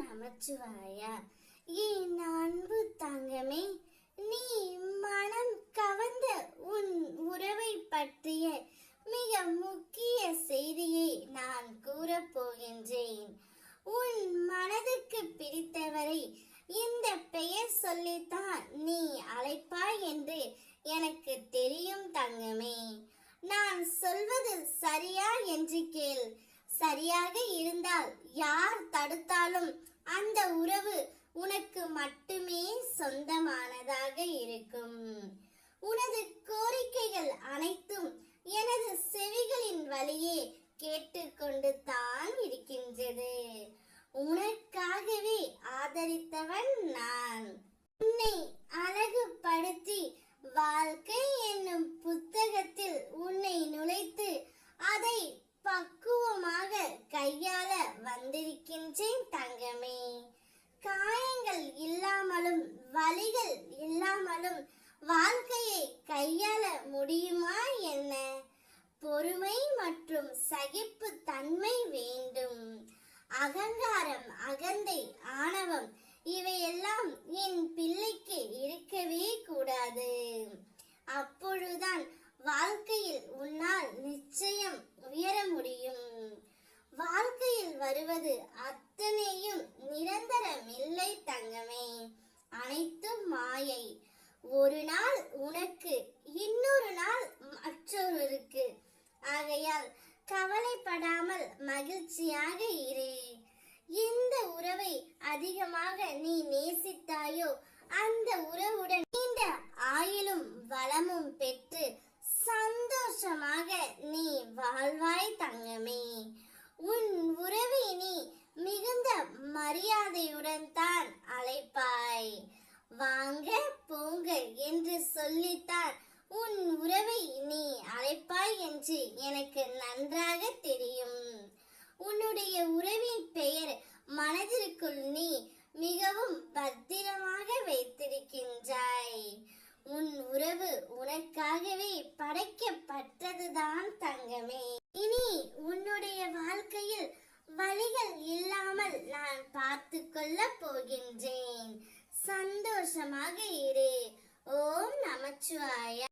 நமச்சிவாயா. என் அன்பு தங்கமே நீ மனம் கவர்ந்த உன் உறவை பற்றிய மிக முக்கிய செய்தியை நான் கூறப் போகின்றேன். உன் மனதுக்கு பிடித்தவரை இந்த பெயர் சொல்லித்தான் நீ அழைப்பாய் என்று எனக்கு தெரியும் தங்கமே. நான் சொல்வது சரியா என்று கேள். சரியாக இருந்தால் யார் தடுத்தாலும் அந்த உறவு உனக்கு மட்டுமே சொந்தமானதாக இருக்கும். உனது கோரிக்கைகள் அனைத்தும் எனது செவிகளின் வழியே கேட்டுக்கொண்டு தான் இருக்கின்றது. இருக்கின்றேன் தங்கமே. காயங்கள் இல்லாமலும் வலிகள் இல்லாமலும் வாழ்க்கையை கையாள முடியுமா என்ன? பொறுமை மற்றும் சகிப்பு தன்மை வேண்டும். அகங்காரம் அகந்தை ஆணவம் இவையெல்லாம் என் பிள்ளை வருவது அத்தனையும் நிரந்தரமில்லை தங்கமே. அனைத்தும் மாயை. ஒரு நாள் உனக்கு இன்னொரு நாள் மற்றொருவருக்கு. ஆகையால் கவலைப்படாமல் மகிழ்ச்சியாக இரு. எந்த உறவை அதிகமாக நீ நேசித்தாயோ அந்த உறவுடன் நீண்ட ஆயுளும் வளமும் பெற்று சந்தோஷமாக நீ வாழ்வாய் தங்கமே உன் உறவை நீ மிகுந்த மரியாதையுடன் தான் அழைப்பாய் வாங்க போங்க என்று சொல்லித்தான் உன் உறவை நீ அழைப்பாய் என்று எனக்கு நன்றாக தெரியும். உன்னுடைய உறவின் பெயர் மனதிற்குள் நீ மிகவும் பத்திரமாக வைத்திருக்கின்றாய். உன் உறவு உனக்காகவே படைக்கப்பட்டதுதான் தங்கமே. இனி உன்னுடைய வாழ்க்கையில் வழிகள் இல்லாமல் நான் பார்த்து கொள்ள போகின்றேன். சந்தோஷமாக இரு. ஓம் நமச்சிவாய.